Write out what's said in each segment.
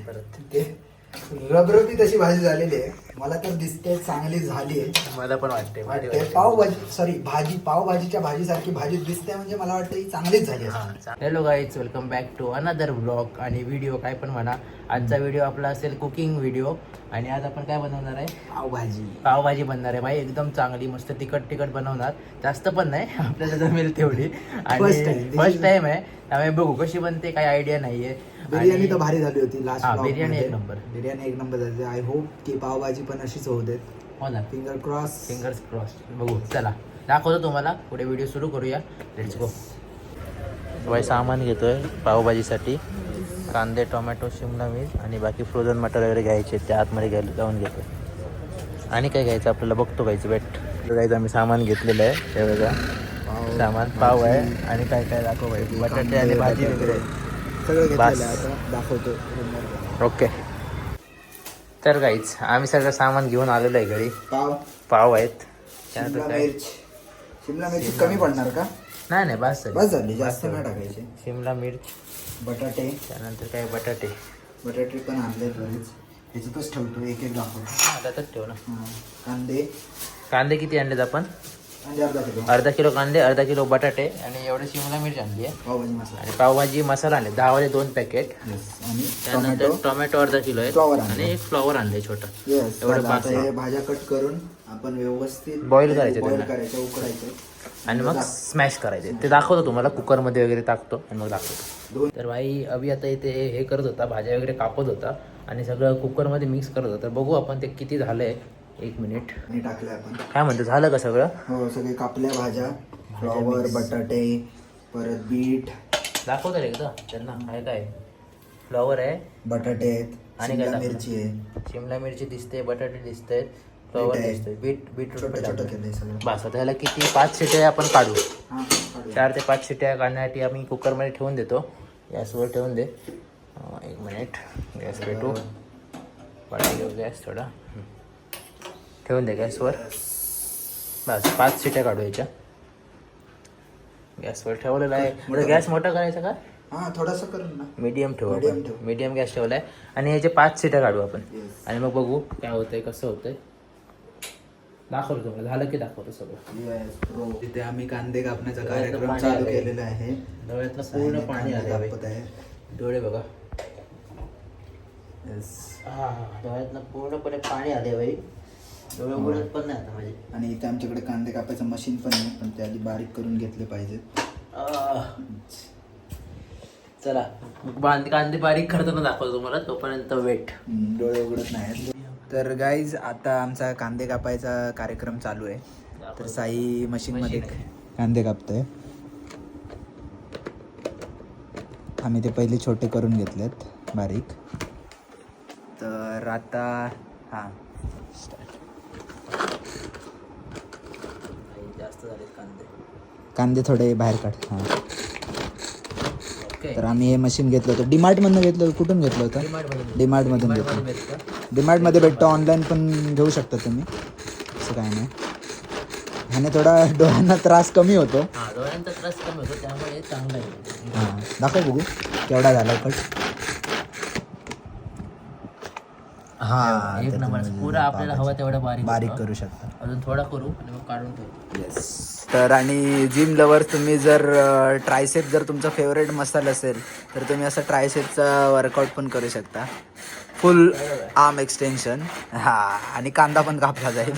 आहे परत ते रबरबी तशी भाजी झालेली आहे. मला तर दिसते चांगली झाली आहे. मला पण वाटते वाटते. पावभाजी सॉरी भाजी पावभाजीच्या भाजीसारखी भाजी दिसते म्हणजे मला वाटतं ही चांगलीच झाली आहे hello guys welcome back to another blog आणि व्हिडिओ काय पण म्हणा. आजचा व्हिडिओ आपला असेल कुकिंग व्हिडिओ आणि आज आपण काय बनवणार आहे? पावभाजी. पावभाजी बनणार आहे भाई. एकदम चांगली मस्त तिखट तिखट बनवणार. जास्त पण नाही आपल्याला जमेल तेवढी. आणि. फर्स्ट टाइम आहे. त्यामुळे बघू कशी बनते काही आयडिया नाहीये. बिर्याणी तर भारी झाली होती लास्ट बिर्याणी एक नंबर. बिर्याणी एक नंबर झाली. आय होप की पावभाजी पण अशीच होऊ देत. हो ना. फिंगर क्रॉस फिंगर्स क्रॉस बघू चला. दाखवतो तुम्हाला. पुढे व्हिडिओ सुरू करूया. लेट्स गो बाई सामान घेतोय पावभाजीसाठी. कांदे टोमॅटो शिमला मिर्च आणि बाकी फ्रोझन मटर वगैरे घ्यायचे ते आतमध्ये घ्यायला जाऊन घेतो आणि काय घ्यायचं आपल्याला? बघतो घ्यायचं भेट घ्यायचं आम्ही सामान घेतलेलं आहे. ते बघा. सामान पाव आहे. आणि काय काय दाखव बटाटे आणि भाजी वगैरे. सगळं बस. घेतलेलं आहे आता. दाखवतो ओके. तर काहीच आम्ही सगळं सामान घेऊन आलेलो आहे घरी. पाव. पाव आहेत. शिमला मिर्च. शिमला मिरची कमी पडणार का? नाही नाही बस झाली. बस झाली. जास्त नाही टाकायचे. शिमला मिर्च. बटाटे. त्यानंतर काय? बटाटे. बटाटे पण आणले ह्याच्यातच ठेवतो. एक एक दाखवतो त्यातच ठेव ना. कांदे. कांदे किती आणलेत आपण? अर्धा किलो. अर्धा किलो कांदे अर्धा किलो बटाटे आणि एवढे शिमला मिर्च आणली आहे. पावभाजी मसाला. आणि पावभाजी मसाला आणले. दहावाले दोन पॅकेट आणि त्यानंतर टोमॅटो अर्धा किलो आहे. आणि एक फ्लॉवर आणले छोटा. एवढं भाज्या कट करून आपण व्यवस्थित Boil करायचे बॉईल. करायचे उकडायचे. आणि मग स्मॅश करायचे. ते दाखवतो तुम्हाला कुकरमध्ये वगैरे टाकतो आणि मग दाखवतो. तर भाई अभि आता इथे हे करत होता भाज्या वगैरे कापत होता आणि सगळं कुकरमध्ये मिक्स करत होता. तर बघू आपण ते किती झालंय. एक मिनिट. आणि टाकले आपण. काय म्हणतो झालं का सगळं? हो सगळे कापल्या भाज्या फ्लॉवर बटाटे परत बीट. दाखव तर एकदा त्यांना. काय काय? फ्लॉवर आहे. बटाटे आहेत आणि काय? मिरची आहे. शिमला मिरची दिसते बटाटे दिसते फ्लॉवर बीट आहे. दिसते बीट बीट छोटं छोटं केलंय सगळं. बस आता ह्याला किती? पाच शिट्या आपण काढू. चार ते पाच शिट्या काढण्यासाठी आम्ही कुकरमध्ये ठेवून देतो. गॅसवर ठेवून दे. एक मिनिट. गॅस पेटू. घेऊ गॅस थोडा. ठेवून दे गॅसवर. बस पाच शिट्या काढू याच्या. गॅसवर ठेवलेला आहे. गॅस मोठा करायचा का? हा थोडासा करून ना. मीडियम ठेवू आपण. ठेवू. मीडियम गॅस ठेवलाय आणि याचे पाच सीटा काढू आपण. आणि मग बघू काय होतंय कसं होतंय. दाखवतो तुम्हाला. झालं की दाखवतो सगळं. तिथे आम्ही कांदे कापण्याचा कार्यक्रम चालू. केलेला आहे. डोळ्यातलं पूर्ण पाणी कापत आहे. डोळे बघा. हा डोळ्यातलं पूर्णपणे पाणी आले बाई. उघडत पण नाही आता आणि इथे आमच्याकडे कांदे कापायचं मशीन पण आहे पण ते आधी बारीक करून घेतले पाहिजेत. आह. चला. बांध कांदे बारीक करताना दाखवतो तुम्हाला तोपर्यंत वेट हम्म, डोळे उघडत नाहीत. तर गाईज आता आमचा कांदे कापायचा कार्यक्रम चालू आहे. तर साई मशीन मध्ये Machine कांदे कापतोय. आम्ही ते पहिले छोटे करून घेतलेत बारीक. तर आता हां जास्त झाले कांदे. कांदे थोडे बाहेर काढ. हां. तर आम्ही हे मशीन घेतलं होतं. डीमार्टमधनं घेतलं होतं. कुठून घेतलं होतं? डीमार्टमधून घेतलं. डीमार्टमध्ये भेटतो. ऑनलाईन पण घेऊ शकता तुम्ही. असं काय नाही. ह्याने थोडा डोळ्यांना त्रास कमी होतो. हा डोळ्यांचा त्रास कमी होतो. त्यामुळे चांगलं आहे. हां. दाखव बघू. केवढा झाला कट हां एक नंबर. पुरा आपल्याला हवा तेवढा बारीक बारीक. करू शकता. अजून थोडा करू आणि मग काढून ठेवू. येस तर आणि जिम लवर तुम्ही जर ट्रायसेप जर तुमचा फेवरेट मसाल असेल तर तुम्ही असं ट्रायसेपचा वर्कआउट पण करू शकता. फुल आर्म एक्सटेन्शन हा आणि कांदा पण कापला जाईल.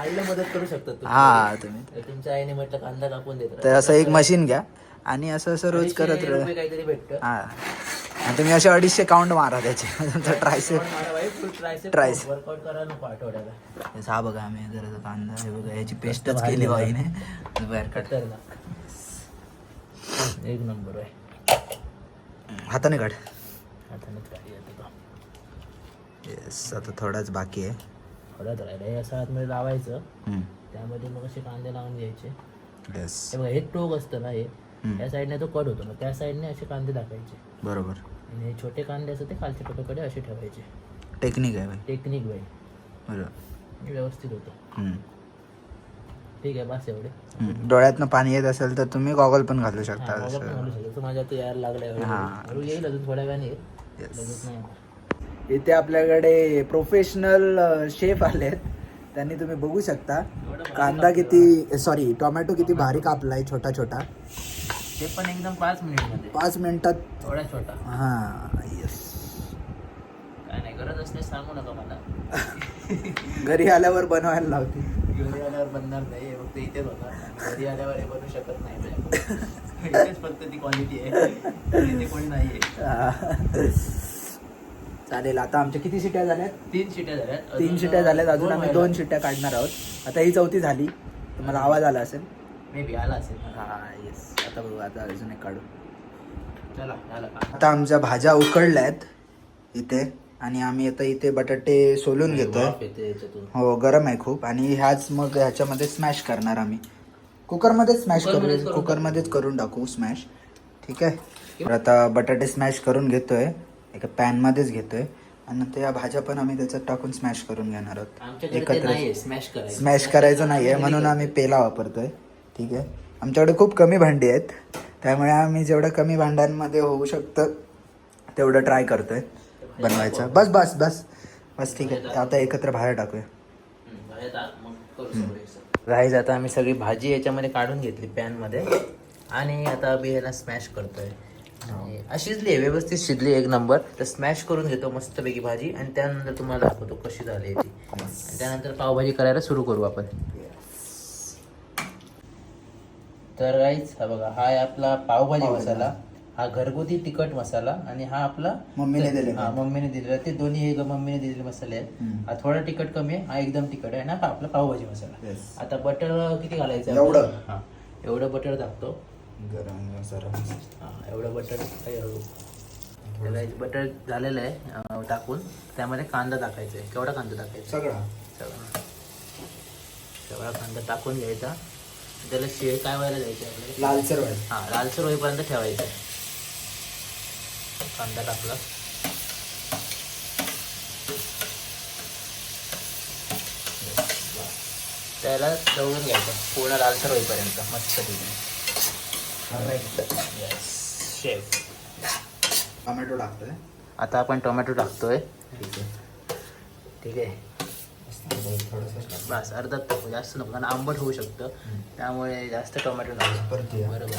आईला मदत करू शकतात तुम्ही. हा तुम्ही. तुमच्या आईने म्हटलं कांदा कापून देत तर असं एक मशीन घ्या. आणि असं असं रोज करत राहा. रुपये काहीतरी भेटतं. हा. आणि तुम्ही असे अडीचशे काउंट मारा त्याचे. ट्रायसेप आठवड्याला हा बघा आम्ही जरा कांदा हे बघा याची पेस्टच केली बाईने. बाहेर खतरनाक. एक नंबर आहे हाताने काढ. तो. येस आता थोडाच बाकी आहे. थोडा राहिला असं आतमध्ये लावायचं. त्यामध्ये मग असे कांदे लावून घ्यायचे. येस हे बघा टोक असतं ना हे. त्या साईडने तो कट होतो मग त्या साईडने असे कांदे टाकायचे. बरोबर. आणि हे छोटे कांदे असतात ते खालच्या टोकाकडे असे ठेवायचे. टेक्निक आहे टेक्निक बाई. बरोबर हे व्यवस्थित होतं. ठीक आहे बस एवढे. डोळ्यातनं पाणी येत असेल तर तुम्ही गॉगल पण घालू शकता असं. माझ्या तू यायला लागलाय हा. हळू येईल अजून थोड्या वेळाने. येईल. इथे आपल्याकडे प्रोफेशनल शेफ आलेत. त्यांनी तुम्ही बघू शकता. कांदा किती सॉरी टोमॅटो किती भारी कापलाय छोटा छोटा ते पण एकदम पाच मिनिटमध्ये. पाच मिनिटात. थोडा छोटा. हां येस काय नाही गरज असल्यास सांगू नका मला. घरी आल्यावर बनवायला लावते. घरी आल्यावर बनणार नाही हे फक्त इथेच होणार घरी आल्यावर हे बनवू शकत नाही माझ्याकडे. इथेच फक्त ती क्वालिटी आहे. इथे कोणी नाही आहे चालेल आता आमच्या किती शिट्या झाल्यात? तीन शिट्या झाल्यात. तीन अजून शिट्या झाल्यात अजून आम्ही व्हायला. दोन शिट्ट्या काढणार आहोत. आता ही चौथी झाली. तुम्हाला आवाज आला असेल. मे बी आला असेल. हा येस आता बघू आता अजून एक काढू. चला झालं आता आमच्या भाज्या उकडल्या आहेत इथे आणि आम्ही आता इथे बटाटे सोलून घेतोय. हो गरम आहे खूप आणि ह्याच मग ह्याच्यामध्ये स्मॅश करणार आम्ही. कुकरमध्येच स्मॅश करू कुकरमध्येच करून टाकू. स्मॅश ठीक आहे? तर आता बटाटे स्मॅश करून घेतोय. एका पॅनमध्येच घेतोय. आणि नंतर या भाज्या पण आम्ही त्याच्यात टाकून स्मॅश करून घेणार आहोत. एकत्र नाहीये स्मॅश करायचं. स्मॅश करायचं नाहीये म्हणून आम्ही पेला वापरतोय. ठीक आहे? आमच्याकडे खूप कमी भांडी आहेत. त्यामुळे आम्ही जेवढं कमी भांड्यांमध्ये होऊ शकतं तेवढं ट्राय करतोय बनवायचं. बस बस बस. बस ठीक आहे. आता एकत्र टाकूया बाहेर टाक, मग करू सगळं एकसाथ. राईस आता आम्ही सगळी भाजी याच्यामध्ये काढून घेतली पॅनमध्ये आणि आता आम्ही ह्याला स्मॅश करतोय. शिजली आहे व्यवस्थित शिजली एक नंबर तर स्मॅश करून घेतो मस्तपैकी भाजी. आणि त्यानंतर तुम्हाला दाखवतो कशी झाली आहे ती त्यानंतर पावभाजी करायला सुरू करू आपण. तर राईस हा बघा हा आहे आपला पावभाजी मसाला हा. घरगुती तिखट मसाला आणि हा आपला मम्मीने दिलेला. हा मम्मीने दिलेला. ते दोन्ही हे मम्मीने दिलेले मसाले आहेत. हा थोडा तिखट कमी आहे हा एकदम तिखट आहे ना हा आपला पावभाजी मसाला. आता बटर किती घालायचं एवढं? हा एवढं बटर टाकतो गरम जरा हा एवढं बटर बटर झालेलं आहे टाकून. त्यामध्ये कांदा टाकायचा आहे. केवढा कांदा टाकायचा सगळा. सगळा. सगळा कांदा टाकून घ्यायचा. त्याला शेळ काय व्हायला द्यायचे आपल्याला? लालसर व्हायचं. हा लालसर होईपर्यंत ठेवायचं. कांदा टाकला. त्याला दळून घ्यायचं. पूर्ण लालसर होईपर्यंत. मस्त शेफ टोमॅटो टाकतोय आता आपण टोमॅटो टाकतोय. ठीक आहे. ठीक आहे. बस अर्धा टाकू जास्त नको कारण आंबट होऊ शकतं. त्यामुळे जास्त टोमॅटो टाकू परतूया. बरोबर.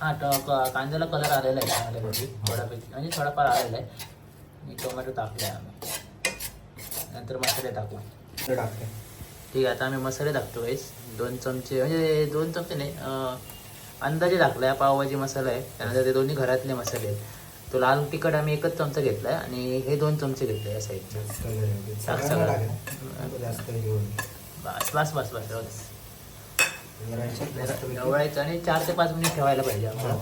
हां ट कांद्याला कलर आलेला आहे चांगल्यापैकी थोडापैकी. म्हणजे थोडाफार आलेला आहे. आणि टोमॅटो टाकले आम्ही. नंतर मसाले टाकू. टाकते. ठीक आहे आता आम्ही मसाले टाकतो गाईस दोन चमचे म्हणजे दोन चमचे नाही अंदाजे टाकला पावभाजी मसाला आहे. त्यानंतर ते दोन्ही घरातले मसाले आहेत. तो लाल तिखट आम्ही एकच चमचा घेतला आहे आणि हे दोन चमचे घेतले या साईडचे. बस बस बस बस आणि चार ते पाच मिनिट ठेवायला पाहिजे हो.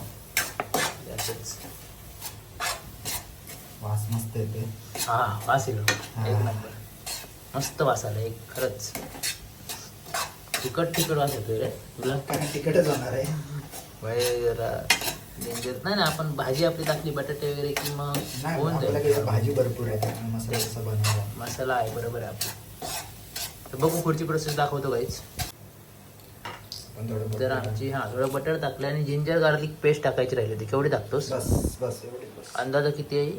वास मस्त येते हा वास येईल हा. एक नंबर. मस्त वास आला एक खरंच. तिखट तिखट वास येतोय रे. तुला? तिकटच होणार आहे. जरा डेंजर नाही ना आपण भाजी आपली टाकली बटाटे वगैरे की मग होऊन जाईल. भाजी भरपूर आहे त्यामुळे मसाला कसा बनवावा? मसाला आहे बरोबर आहे आपला. तर बघू पुढची प्रोसेस दाखवतो काहीच तर आमची हा थोडं बटर टाकलं आणि जिंजर गार्लिक पेस्ट टाकायची राहिली होती. केवढी टाकतोस? बस अंदाजा किती आहे?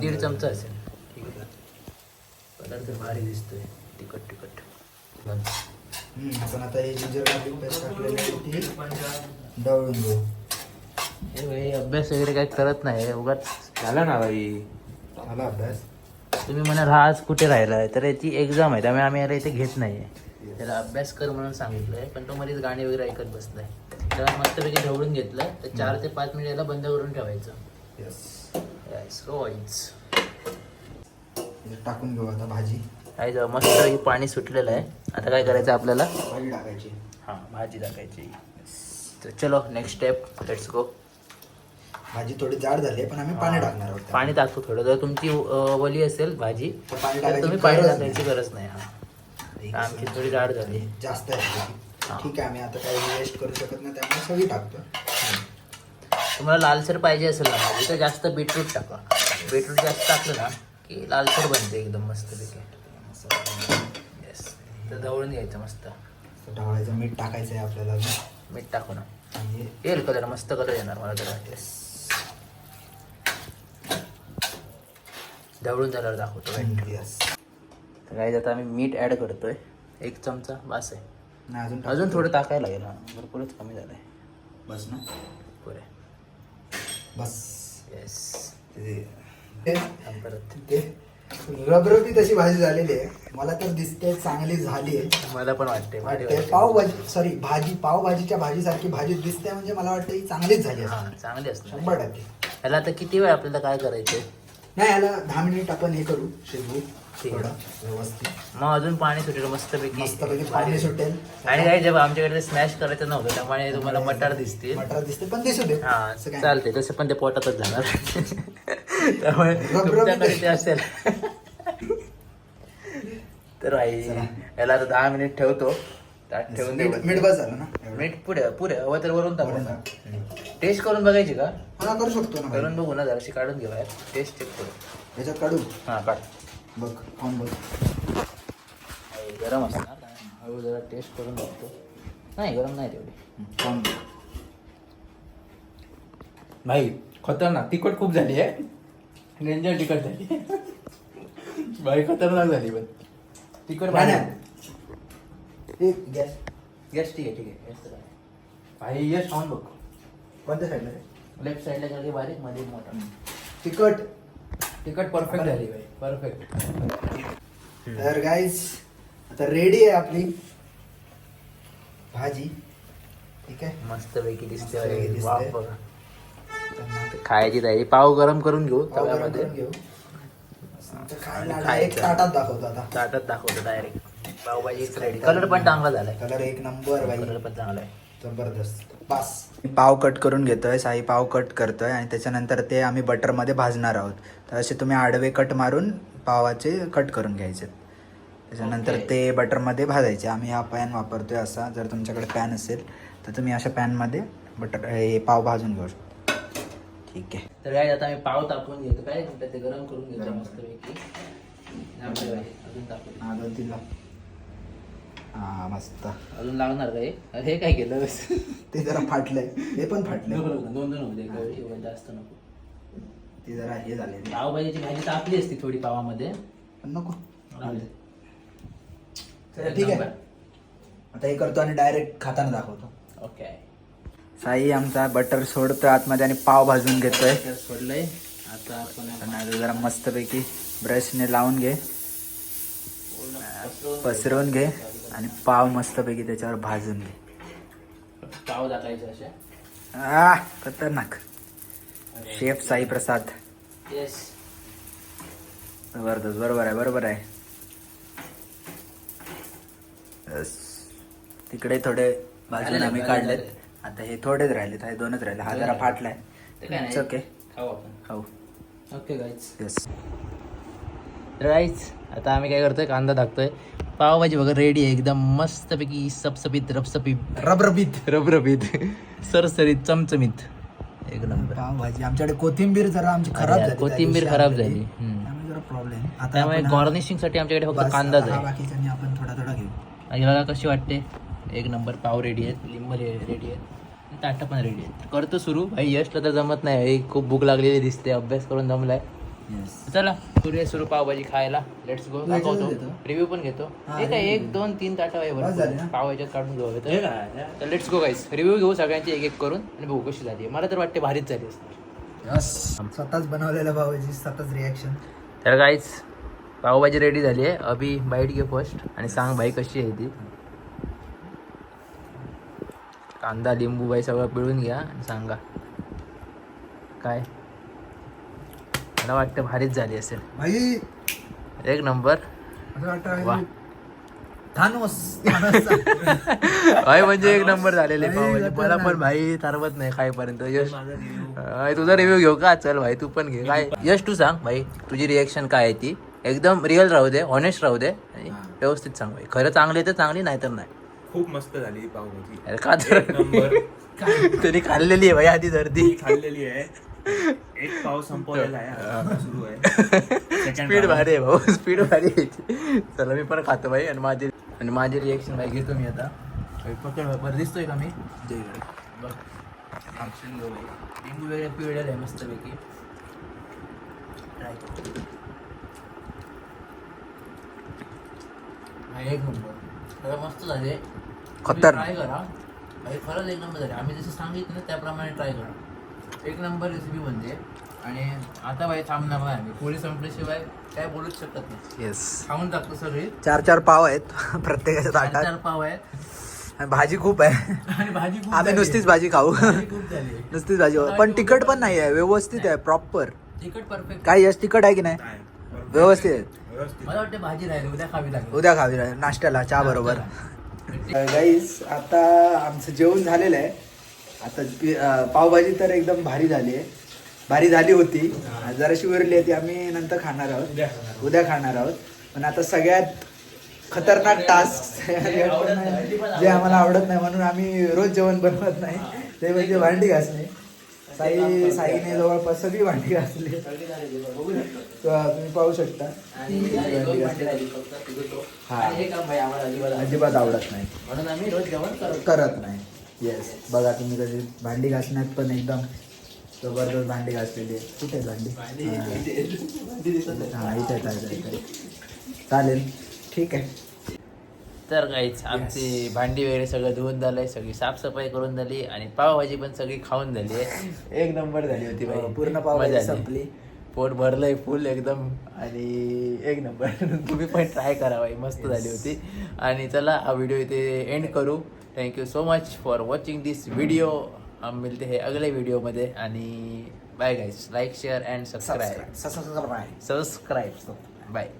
दीड चमचा. असेल. ठीक आहे तर भारी दिसतोय. तिखट तिखट. आपण आता हे जिंजर गार्लिक पेस्ट टाकलेली आहे ती दळून घेऊ. हे भाई अभ्यास वगैरे काही करत नाही उगाच झाला ना बाई झाला अभ्यास. तुम्ही म्हणाल हा आज कुठे राहिला आहे तर याची एक्झाम आहे. त्यामुळे आम्ही याला इथे घेत नाही त्याला अभ्यास कर म्हणून सांगितलंय पण तो मध्येच गाणी वगैरे ऐकत बसलाय. त्याला मस्तपैकी ढवळून घेतलं. तर चार ते पाच मिनिट याला बंद करून ठेवायचं. येस. टाकून घेऊ आता भाजी. काय जाऊ मस्त पाणी सुटलेलं आहे. आता काय करायचं आपल्याला? भाजी टाकायची. हां भाजी टाकायची. तर चलो नेक्स्ट स्टेप लेट्स गो भाजी थोडी जाड झाली आहे पण आम्ही पाणी टाकणार आहोत पाणी टाकतो थोडं. जर तुमची वली असेल भाजी तर पाणी तर टाकायची तुम्ही पाणी नाही. गरज नाही हा. आमची थोडी जाड झाली. जास्त आहे. ठीक आहे आम्ही आता काही वेस्ट करू शकत नाही त्यामुळे सगळी टाकतो. तुम्हाला लालसर पाहिजे असेल ना भाजी तर जास्त बीटरूट टाका. बीटरूट जास्त टाकलं ना की लालसर बनते एकदम मस्त येस तर ढवळून घ्यायचं मस्त. ढवळायचं मीठ टाकायचं आहे आपल्याला. मीठ टाकू ना. आणि येईल कलर मस्त कलर येणार मला तर. वाटते ढवळून झाल्यावर दाखवतो. तर काय आता आम्ही मीठ ॲड करतोय. एक चमचा बास आहे. नाही अजून अजून थोडं टाकायला लागेल. भरपूरच कमी झालं आहे बस ना? पुरे. बस. येस ते- ते- परत. ते रबरबी तशी भाजी झालेली आहे. मला तर दिसते चांगली झाली आहे. मला पण वाटते वाटते. पावभाजी सॉरी भाजी पावभाजीच्या भाजीसारखी भाजी दिसते म्हणजे मला वाटतं ही चांगलीच झाली आहे चांगली असते शंभर टक्के. याला आता किती वेळ आपल्याला काय करायचंय? नाही याला दहा मिनिट आपण हे करू शिजवू ठीक आहे. थोडं व्यवस्थित. मग अजून पाणी सुटेल मस्तपैकी. मस्तपैकी पाणी सुटेल. आणि काही जेव्हा आमच्याकडे स्मॅश करायचं नव्हतं त्यामुळे तुम्हाला मटार दिसतील. मटार दिसते पण दिसू दे. हा असं काय चालते तसे पण ते पोटातच जाणार. त्यामुळे रबरबीत तुमच्याकडे ते असेल. तर आई याला आता दहा मिनिट ठेवतो. ताट ठेवून मीठ देऊ मीठ बस झालं ना? एवढं. मीठ पुढे पुढे हवं तर वरून टाक. टेस्ट करून बघायची का? हा करू शकतो ना करून भाई. बघू ना जराशी काढून घेऊया टेस्ट चेक करू याच्यात काढू? हा काढ. बघ खाऊन बघ. गरम असणार हळू जरा टेस्ट करून बघतो. नाही गरम नाही तेवढी. खाऊन बघ भाई खतरनाक. तिखट खूप झाली आहे डेंजर तिखट झाली. भाई खतरनाक झाली पण. तिखट. एक गॅस. गॅस ठीक आहे ठीक आहे. भाई यश खाऊन बघ. कोणत्या साईडला रे लेफ्ट साईडला गेली बारीकमध्ये मोठा. तिखट. तिखट परफेक्ट झाली. भाई परफेक्ट तर गाईज आता रेडी आहे आपली भाजी. ठीक आहे? मस्त पैकी दिसते मस्तपैकी भाई. दिसते. वाफ बघा. खायची तयारी. पाव गरम करून घेऊ पाव गरम तव्यामध्ये. करून घेऊ. खायला. ताटात दाखवतो आता. ताटात दाखवतो डायरेक्ट पावभाजीच रेडी कलर पण चांगला झालाय. कलर एक नंबर कलर पण चांगला आहे. जबरदस्त. पास पाव कट करून घेतोय साई पाव कट करतोय आणि त्याच्यानंतर ते आम्ही बटरमध्ये भाजणार आहोत. तर असे तुम्ही आडवे कट मारून पावाचे कट करून घ्यायचे. त्याच्यानंतर Okay. ते बटरमध्ये भाजायचे. आम्ही हा पॅन वापरतोय असा. जर तुमच्याकडे पॅन असेल तर तुम्ही अशा पॅनमध्ये बटर हे पाव भाजून घेऊ शकता. ठीक आहे. तर काय आता आम्ही पाव तापवून घेतो. काय? ते गरम करून घेतो मस्त पैकी अजून दोन तीन हा मस्त. अजून लागणार काय? अरे हे काय केलं? ते जरा फाटलंय. हे पण फाटलंय. नको नको दोन दोन होते एवढं जास्त नको. ते जरा हे झाले. पावभाजीची भाजी तापली असती थोडी पावामध्ये. पण नको. राहू दे. चला, ठीक आहे. आता हे करतो आणि डायरेक्ट खाताना दाखवतो. ओके. साई आमचा बटर सोडतो आतमध्ये आणि पाव भाजून घेतोय. तर सोडलंय. आता आपण आणि आता जरा मस्तपैकी ब्रशने लावून घे. पसरवून घे. आणि पाव मस्तपैकी त्याच्यावर भाजून घे. पाव टाकायचे असे आ खतरनाक. शेफ साई प्रसाद येस जबरदस्त बरोबर आहे बरोबर आहे. तिकडे थोडे भाजून आम्ही काढलेत. आता हे थोडेच राहिलेत हे दोनच राहिले हा जरा. फाटलाय. okay. खाऊ आपण. खाऊ. ओके गाईज येस गाईज आता आम्ही काय करतोय? कांदा टाकतोय पावभाजी बघा रेडी आहे एकदम मस्तपैकी सपसपीत रपसपीत. रबरबीत. रबरबीत. सरसरीत चमचमीत. एक नंबर. पावभाजी आमच्याकडे कोथिंबीर जरा आमची खराब झाली कोथिंबीर खराब. झाली. त्यामुळे जरा प्रॉब्लेम आता त्यामुळे आपण- गार्निशिंगसाठी आमच्याकडे फक्त बस, कांदाच हा आहे. बाकीच्यांनी आपण थोडा थोडा घेऊ. आणि बघा कशी वाटते? एक नंबर पाव रेडी आहेत लिंब रेडी आहेत. ताटं पण रेडी आहेत. करतो सुरू. भाई यशला तर जमत नाही. भाई खूप भूक लागलेली दिसते. अभ्यास करून जमलाय. चला करूया सुरू पावभाजी खायला. लेट्स गो दाखवतो? रिव्ह्यू पण घेतो. हा, ठीक आहे एक दोन तीन ताटं आहे बस झाले ना? भरपूर. पाव याच्यात काढून घेऊ तर. लेट्स गो गाईस रिव्ह्यू घेऊ सगळ्यांची एक एक करून आणि बघू कशी झाली मला तर वाटते भारीच झाली असणार. यस स्वतःच बनवलेलं पावभाजी स्वतःच रिॲक्शन तर गाईज पावभाजी रेडी झाली आहे. अभि बाईट घे फर्स्ट आणि सांग भाई कशी आहे ती. कांदा लिंबू बाई सगळं पिळून घ्या आणि सांगा. काय? मला वाटतं भारीच झाली असेल. भाई! एक नंबर. असं वा. भाई, थानोस. थानोसचा. भाई म्हणजे एक नंबर झालेले खतरनाक. मला पण भाई तारवत नाही खाईपर्यंत. यश अय, तुझा रिव्ह्यू घेऊ का? चल भाई तू पण घे. काय? यश तू सांग भाई तुझी रिएक्शन काय आहे ती? एकदम रिअल राहू दे ऑनेस्ट राहू दे आणि व्यवस्थित सांग भाई. खरं चांगली तर चांगली नाही तर नाही. खूप मस्त झाली ही पावभाजी. अरे का तर? नंबर. तरी खाल्लेली आहे भाई आधी धरती खाल्लेली आहे. एक पाव संपवलेला आहे सुरू आहे. स्पीड भारी आहे भाऊ स्पीड भारी आहे. चला मी पण खातो भाई आणि माझे आणि माझे रिएक्शन भाई घेतो मी आता. पकड बरं दिसतोय का मी? बघ लिंबू लिंबू वेगळ्या पिवळ्या आहे मस्तपैकी. एक नंबर. मस्त झाले. खतर ट्राय करा. खरंच एक नंबर झाले. आम्ही जसं सांगितलं त्याप्रमाणे ट्राय करा. एक नंबर रेसिपी बनते आणि आता बाई थांबणार नाही आम्ही. पोळी संपल्याशिवाय काय बोलूच शकत नाही. येस खाऊन टाकतो सगळी. चार चार पाव आहेत प्रत्येकाच्या चार ताटात. चार पाव आहेत. आणि भाजी खूप आहे. आणि भाजी खूप आम्ही झाली. नुसतीच भाजी खाऊ. भाजी खूप झाली. नुसतीच भाजी पण तिखट पण नाही आहे. व्यवस्थित आहे. प्रॉपर तिखट परफेक्ट काय यश तिखट आहे की नाही. व्यवस्थित आहे. व्यवस्थित. मला वाटतं भाजी राहिली. उद्या खावी लागेल. उद्या खावी राहील नाश्त्याला चहा बरोबर. गाईस आता आमचं जेवण झालेलं आहे. आता पावभाजी तर एकदम भारी झाली आहे. भारी झाली होती. जराशी उरली आहे ती आम्ही नंतर खाणार आहोत. उद्या खाणार आहोत. पण आता सगळ्यात खतरनाक टास्क जे आम्हाला आवडत नाही म्हणून आम्ही रोज जेवण बनवत नाही. ते म्हणजे भांडी घासणे. साई साईने जवळपास सगळी भांडी घासली. तुम्ही पाहू शकता. हा. अजिबात आवडत नाही. म्हणून आम्ही रोज जेवण करत नाही. येस बघा तुम्ही कधी भांडी घासण्यात पण एकदम जबरदस्त भांडी घासलेली आहे कुठे आहे भांडी? हा. हा इथे आहेत. चालेल. ठीक आहे. तर काहीच आमची भांडी वगैरे सगळं धुवून झालंय सगळी साफसफाई करून झाली आणि पावभाजी पण सगळी खाऊन झाली आहे. एक नंबर झाली होती हो, बाई पूर्ण पावभाजी. संपली. पोट भरलंय फुल एकदम आणि एक नंबर. तुम्ही पण ट्राय करा बाई मस्त झाली होती. आणि चला हा व्हिडिओ इथे एंड करू. Thank you so much for watching this video हम मिलते हैं अगले व्हिडिओमध्ये आणि bye guys like share and subscribe subscribe subscribe bye